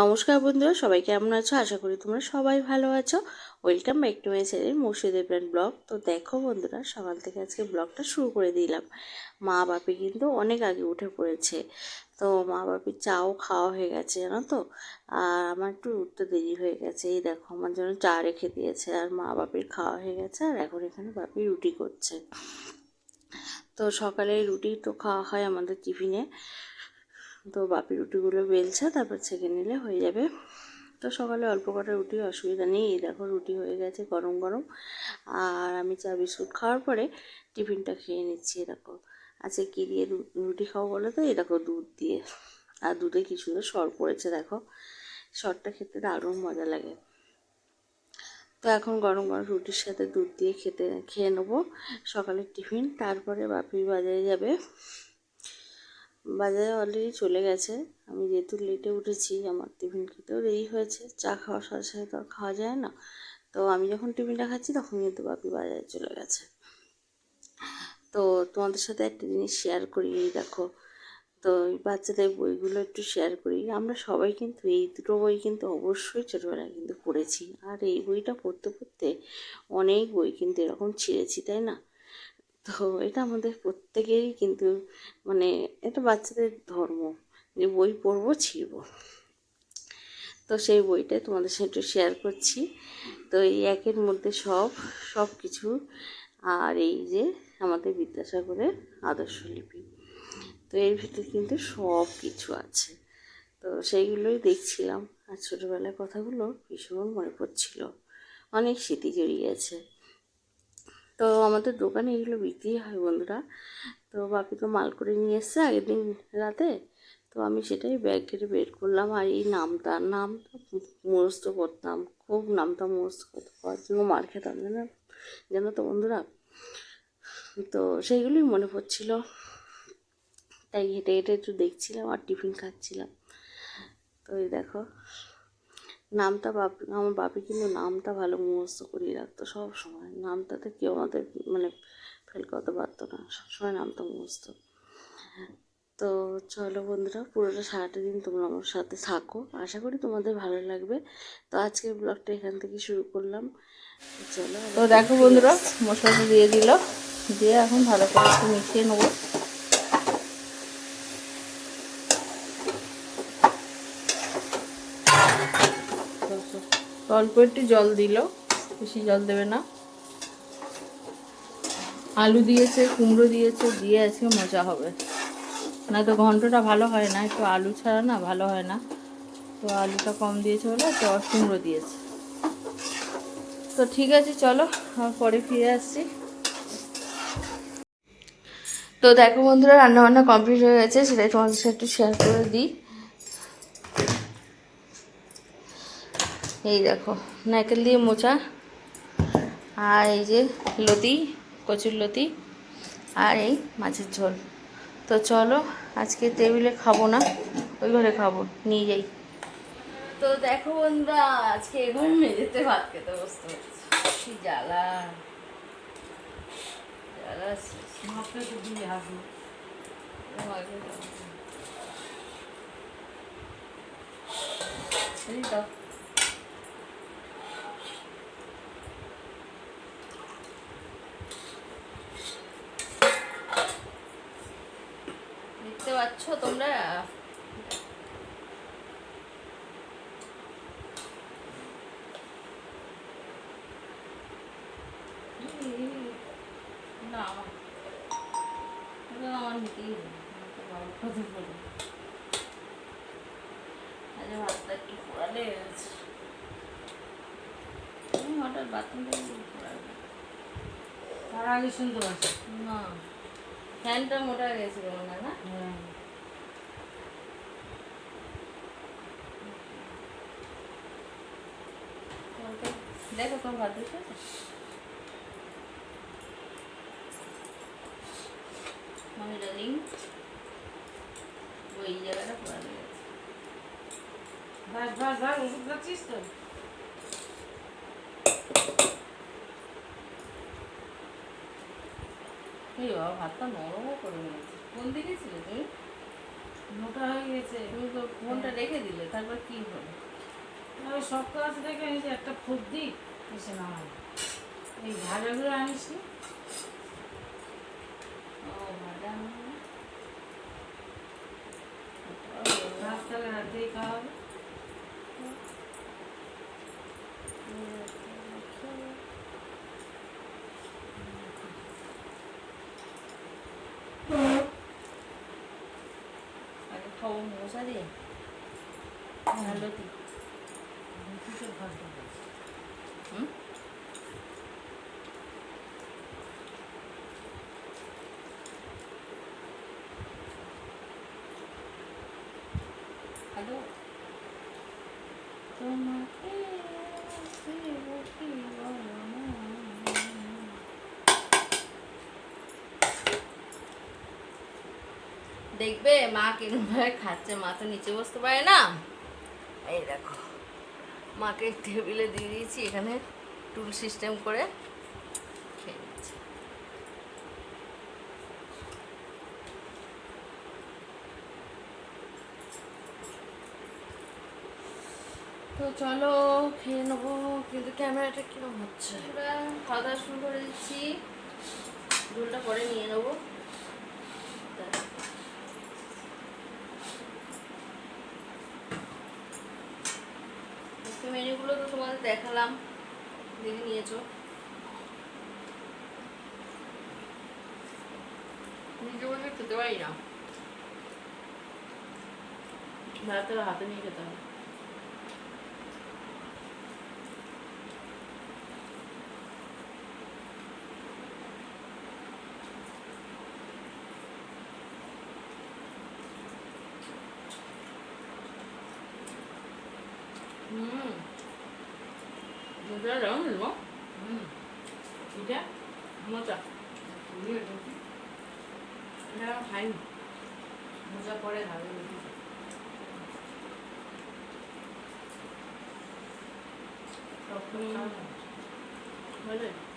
নমস্কার বন্ধুরা, সবাই কেমন আছো? আশা করি তোমরা সবাই ভালো আছো। Welcome back to my channel মুর্শিদের ব্র্যান্ড ব্লগ। তো দেখো বন্ধুরা, সকাল থেকে আজকে ব্লগটা শুরু করে দিলাম। মা বাপি কিন্তু অনেক আগে উঠে পড়েছে। তো মা বাপির চাও খাওয়া হয়ে গেছে, জানো তো? আর আমার একটু উঠতে দেরি হয়ে গেছে। এই দেখো, আমার জন্য চা রেখে দিয়েছে, আর মা বাপির খাওয়া হয়ে গেছে, আর এখন এখানে বাপি রুটি করছে। তো সকালে রুটি তো খাওয়া হয় আমাদের টিফিনে। তো বাপি রুটিগুলো বেলছে, তারপর ছেঁকে নিলে হয়ে যাবে। তো সকালে অল্প কটা রুটি, অসুবিধা নেই। দেখো রুটি হয়ে গেছে গরম গরম। আর আমি চা বিস্কুট খাওয়ার পরে টিফিনটা খেয়ে নিচ্ছি দেখো। আজকে কী দিয়ে রুটি খাব বলো তো? দেখো দুধ দিয়ে। আর দুধে কি সুন্দর সর পড়েছে, দেখো। সরটা খেতে দারুণ মজা লাগে। তো এখন গরম গরম রুটির সাথে দুধ দিয়ে খেতে, খেয়ে নেব। সকালের টিফিন, তারপরে বাপি বাজারে যাবে। বাজারে অলরেডি চলে গেছে। আমি যেহেতু লেটে উঠেছি, আমার টিফিন খেতেও দেরি হয়েছে। চা খাওয়ার সাথে সাথে তো আর খাওয়া যায় না। তো আমি যখন টিফিনটা খাচ্ছি, তখন কিন্তু বাপি বাজারে চলে গেছে। তো তোমাদের সাথে একটা জিনিস শেয়ার করি দেখো। তো বাচ্চাদের বইগুলো একটু শেয়ার করি। আমরা সবাই কিন্তু, এই দুটো বই কিন্তু অবশ্যই ছোটোবেলায় কিন্তু পড়েছি। আর এই বইটা পড়তে পড়তে অনেক বই কিন্তু এরকম ছিঁড়েছি, তাই না? তো এটা আমাদের প্রত্যেকেরই কিন্তু মানে এটা বাচ্চাদের ধর্ম যে বই পড়ব ছিঁড়ব। তো সেই বইটাই তোমাদের সাথে একটু শেয়ার করছি। তো এই একের মধ্যে সব সব কিছু আর এই যে আমাদের বিদ্যাসাগরের আদর্শ লিপি। তো এর ভিতরে কিন্তু সব কিছু আছে। তো সেইগুলোই দেখছিলাম। আর ছোটোবেলার কথাগুলো ভীষণ মনে পড়ছিল। অনেক স্মৃতি জড়িয়ে আছে। তো আমাদের দোকানে এগুলো বিক্রি হয় বন্ধুরা। তো বাপি তো মাল করে নিয়ে এসছে আগের দিন রাতে। তো আমি সেটাই ব্যাগ কেটে বের করলাম আর এই নামটা নামটা মুখস্থ করতাম, খুব নামটা মুখস্থ করতে পারার জন্য মার খেতাম, জানো জানো তো বন্ধুরা? তো সেইগুলোই মনে পড়ছিল। তাই হেঁটে হেঁটে একটু দেখছিলাম আর টিফিন খাচ্ছিলাম। তো এই দেখো নামটা বাপ, আমার বাপি কিন্তু নামটা ভালো মুখস্থ করিয়ে রাখতো সব সময়। নামটাতে কেউ আমাদের মানে ফেল করতে পারতো না সবসময় নামটা মুখস্থ। তো চলো বন্ধুরা, পুরোটা সারাটা দিন তোমরা আমার সাথে থাকো। আশা করি তোমাদের ভালো লাগবে। তো আজকের ব্লগটা এখান থেকে শুরু করলাম। চলো, তো দেখো বন্ধুরা, মশলাটা দিয়ে দিল দিয়ে এখন ভালো করে মিশিয়ে নেব। অল্প একটু জল দিল, বেশি জল দেবে না। আলু দিয়েছে, কুমড়ো দিয়েছে, দিয়ে আজকে মজা হবে। না তো ঘন্টটা ভালো হয় না, একটু আলু ছাড়া না ভালো হয় না। তো আলুটা কম দিয়েছে বলে তো কুমড়ো দিয়েছে। তো ঠিক আছে, চলো পরে ফিরে আসছি। তো দেখো বন্ধুরা রান্না বান্না কমপ্লিট হয়ে গেছে, সেটাই তোমাদের সাথে একটু শেয়ার করে দিই। এই দেখো নারকেল দিয়ে মোচা। আর এই যে লতি কচুর লতি আর এই মাছের ঝোল। তো চলো আজকে টেবিলে খাব না ওই ঘরে খাব নিয়ে যাই। তো দেখো বন্ধুরা আজকে এবার মেঝেতে ভাত খেতে বসতে হচ্ছে। জ্বালা। জ্বালা ভাতটা তো আসব পাচ্ছ তোমরা? না, আমার নিতেই হবে। কত বলে আজ ভাতটা পোড়ালে হঠাৎ বাথরুমটা পাচ্ছি। না। ফ্যানটা মোটা গেছিল মনে না হ্যাঁ ওকে, দেখো তোমার ভাত মানে ডার্লিং। ওই জায়গাটা পড়া গেছে। বাস বাস বাস ওষুধ খাচ্ছিস তো? এই বাবা ভাতটা নরমও করে নিয়েছে। কোন দিকে ছিলে তুমি? মোটা হয়ে গেছে। তুমি তো ফোনটা রেখে দিলে তারপর কি হলো ওই শক্ত আছে দেখে যে একটা ফুট দিই এসে নামাই এই ভাজাগুলো আনিস নি? তাহলে রাতেই খাওয়া হবে খাব মশা দিয়ে ভালো দি রুটিতে ভাত দেবো হুম হ্যালো তোমাকে বলো না? দেখবে, মা কিরম খাচ্ছে মা তো নিচে বসতে পারে না? এই দেখো। মাকে টেবিলে দিয়ে দিয়েছি, এখানে টুল সিস্টেম করে খেয়ে নিচ্ছে। তো চলো খেয়ে নেব, কিন্তু ক্যামেরাটা কিরম হচ্ছে? খাওয়া দাওয়া শুরু করে দিচ্ছি। ঝোলটা পরে নিয়ে নেব মেনুগুলো তো তোমাদের দেখালাম দেখে নিয়েছো। নিজে বসে খেতে পারি না। ভাতের হাতে নিয়ে খেতে হবে। খাইনি মোজা পরে খাবে রুটি শক্ত হুম। খাও না। বুঝলে ঝালে গেছে লঙ্কা